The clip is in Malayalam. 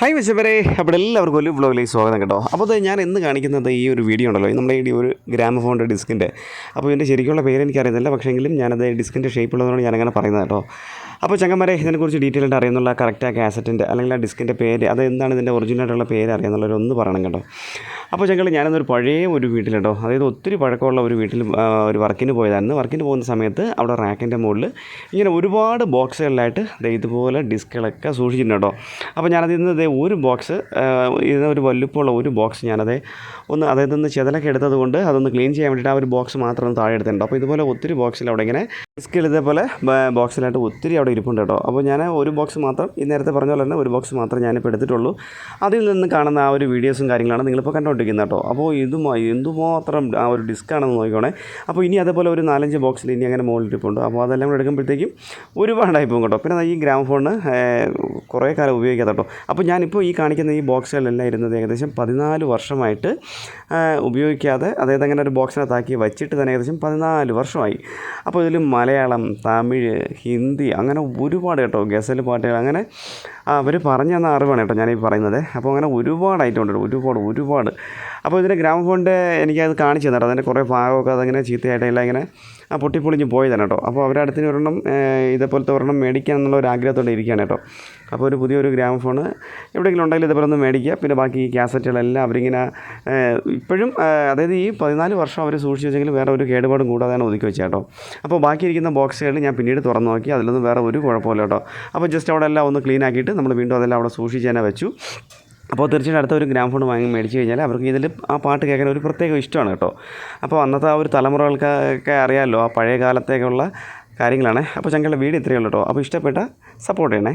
ഹായ് വെച്ചവരെ അപ്പോൾ എല്ലാവർക്കും ഒരു വ്ളോഗിലേക്ക് സ്വാഗതം കേട്ടോ. അപ്പോൾ ഞാൻ എന്ന് കാണിക്കുന്നത് ഈ ഒരു വീഡിയോ ഉണ്ടല്ലോ. നമ്മുടെ ഈ ഒരു ഗ്രാമഫോണിന്റെ ഡിസ്കിന്റെ അപ്പോൾ ഇതിന്റെ ശരിക്കുള്ള പേര് എനിക്കറിയുന്നില്ല പക്ഷേങ്കിലും ഞാനത് ഡിസ്കിന്റെ ഷേപ്പ് ഉള്ളതുകൊണ്ട് ഞാനങ്ങനെ പറയുന്നത് കേട്ടോ. അപ്പോൾ ചങ്ങന്മാരെ ഇതിനെക്കുറിച്ച് ഡീറ്റെയിൽ ആയിട്ട് അറിയുന്നുള്ള കറക്റ്റ് ആ കാസറ്റിന്റെ അല്ലെങ്കിൽ ആ ഡിസ്കിന്റെ പേര് അത് എന്താണ് ഇതിന്റെ ഒറിജിനലായിട്ടുള്ള പേര് അറിയാമെന്നുള്ളവർ ഒന്ന് പറയണം കേട്ടോ. അപ്പോൾ ചങ്ങൾ ഞാനതൊരു പഴയ ഒരു വീട്ടിലുണ്ടോ അതായത് ഒത്തിരി പഴക്കമുള്ള ഒരു വീട്ടിൽ ഒരു വർക്കിന് പോയതായിരുന്നു. വർക്കിന് പോകുന്ന സമയത്ത് അവിടെ റാക്കിന്റെ മുകളിൽ ഇങ്ങനെ ഒരുപാട് ബോക്സുകളിലായിട്ട് ഇതുപോലെ ഡിസ്കുകളൊക്കെ സൂക്ഷിച്ചിട്ടുണ്ട് കേട്ടോ. അപ്പോൾ ഞാനതിൽ നിന്ന് ഒരു ബോക്സ് ഇതിന് ഒരു വലുപ്പമുള്ള ഒരു ബോക്സ് ഞാനത് ഒന്ന് അതായത് ഒന്ന് ചെതലൊക്കെ എടുത്തത് കൊണ്ട് അതൊന്ന് ക്ലീൻ ചെയ്യാൻ വേണ്ടിയിട്ട് ആ ഒരു ബോക്സ് മാത്രം താഴെ എടുത്തിട്ടുണ്ട്. അപ്പോൾ ഇതുപോലെ ഒത്തിരി ബോക്സിൽ അവിടെ ഇങ്ങനെ ഡിസ്കിൽ ഇതേപോലെ ബോക്സിലായിട്ട് ഒത്തിരി അവിടെ ഇരിപ്പുണ്ട് കേട്ടോ. അപ്പോൾ ഞാൻ ഒരു ബോക്സ് മാത്രം ഈ നേരത്തെ പറഞ്ഞ പോലെ തന്നെ ഒരു ബോക്സ് മാത്രം ഞാനിപ്പോൾ എടുത്തിട്ടുള്ളൂ. അതിൽ നിന്ന് കാണുന്ന ആ ഒരു വീഡിയോസും കാര്യങ്ങളാണ് നിങ്ങളിപ്പോൾ കണ്ടുകൊണ്ടിരിക്കുന്നത് കേട്ടോ. അപ്പോൾ ഇതുമായി എന്തുമാത്രം ആ ഒരു ഡിസ്ക്കാണെന്ന് നോക്കിക്കോണേ. അപ്പോൾ ഇനി അതേപോലെ ഒരു നാലഞ്ച് ബോക്സിൽ ഇനി അങ്ങനെ മുകളിൽ ഇരിപ്പുണ്ട്. അപ്പോൾ അതെല്ലാം കൂടെ എടുക്കുമ്പോഴത്തേക്കും ഒരുപാടായി പോകും കേട്ടോ. പിന്നെ ഈ ഗ്രാം ഫോണിന് കുറേ കാലം ഉപയോഗിക്കാത്ത കേട്ടോ. അപ്പോൾ ഞാനിപ്പോൾ ഈ കാണിക്കുന്ന ഈ ബോക്സുകളെല്ലാം ഇരുന്നത് ഏകദേശം പതിനാല് വർഷമായിട്ട് ഉപയോഗിക്കാതെ അതായത് അങ്ങനെ ഒരു ബോക്സിനകത്താക്കി വെച്ചിട്ട് തന്നെ ഏകദേശം പതിനാല് വർഷമായി. അപ്പോൾ ഇതിൽ മലയാളം തമിഴ് ഹിന്ദി അങ്ങനെ ഒരുപാട് കേട്ടോ ഗസൽ പാട്ടുകൾ. അങ്ങനെ അവർ പറഞ്ഞു തന്ന അറിവാണ് കേട്ടോ ഞാനീ പറയുന്നത്. അപ്പോൾ അങ്ങനെ ഒരുപാട് ഐറ്റം ഉണ്ട്. ഒരുപാട് ഒരുപാട്. അപ്പോൾ ഇതിന്റെ ഗ്രാമഫോണിന്റെ എനിക്കത് കാണിച്ചു തന്നെ കേട്ടോ അതിന്റെ കുറേ ഭാഗമൊക്കെ അതങ്ങനെ ചീത്തയായിട്ടെല്ലാം ഇങ്ങനെ ആ പൊട്ടിപ്പൊളിഞ്ഞ് പോയതാണ് കേട്ടോ. അപ്പോൾ അവരുടെ അടുത്തിന് ഒരെണ്ണം ഇതേപോലത്തെ ഒരെണ്ണം മേടിക്കാൻ എന്നുള്ള ഒരു ആഗ്രഹത്തോടെ ഇരിക്കുകയാണ് കേട്ടോ. അപ്പോൾ ഒരു പുതിയൊരു ഗ്രാമഫോൺ എവിടെയെങ്കിലും ഉണ്ടെങ്കിൽ ഇതേപോലെ ഒന്ന് മേടിക്കുക. പിന്നെ ബാക്കി ഈ ക്യാസറ്റുകളെല്ലാം അവരിങ്ങനെ ഇപ്പോഴും അതായത് ഈ പതിനാല് വർഷം അവർ സൂക്ഷിച്ച് വെച്ചെങ്കിൽ വേറെ ഒരു കേടുപാടും കൂടാതെയാണ് ഒതുക്കി വെച്ചത് കേട്ടോ. അപ്പോൾ ബാക്കി ഇരിക്കുന്ന ബോക്സുകൾ ഞാൻ പിന്നീട് തുറന്നു നോക്കി. അതിലൊന്നും വേറെ ഒരു കുഴപ്പമില്ല കേട്ടോ. അപ്പോൾ ജസ്റ്റ് അവിടെ എല്ലാം ഒന്ന് ക്ലീൻ ആക്കിയിട്ട് നമ്മൾ വീണ്ടും അതെല്ലാം അവിടെ സൂക്ഷിച്ച് തന്നെ വെച്ചു. അപ്പോൾ തീർച്ചയായിട്ടും അടുത്ത ഒരു ഗ്രാം ഫോൺ വാങ്ങി മേടിച്ച് കഴിഞ്ഞാൽ അവർക്ക് ഇതിൽ ആ പാട്ട് കേൾക്കാൻ ഒരു പ്രത്യേക ഇഷ്ടമാണ് കേട്ടോ. അപ്പോൾ അന്നത്തെ ആ ഒരു തലമുറകൾക്കൊക്കെ അറിയാമല്ലോ ആ പഴയ കാലത്തേക്കുള്ള കാര്യങ്ങളാണ്. അപ്പോൾ ഞങ്ങളുടെ വീട് ഇത്രയേ ഉള്ളൂ കേട്ടോ. അപ്പോൾ ഇഷ്ടപ്പെട്ട സപ്പോർട്ട് ചെയ്യണേ.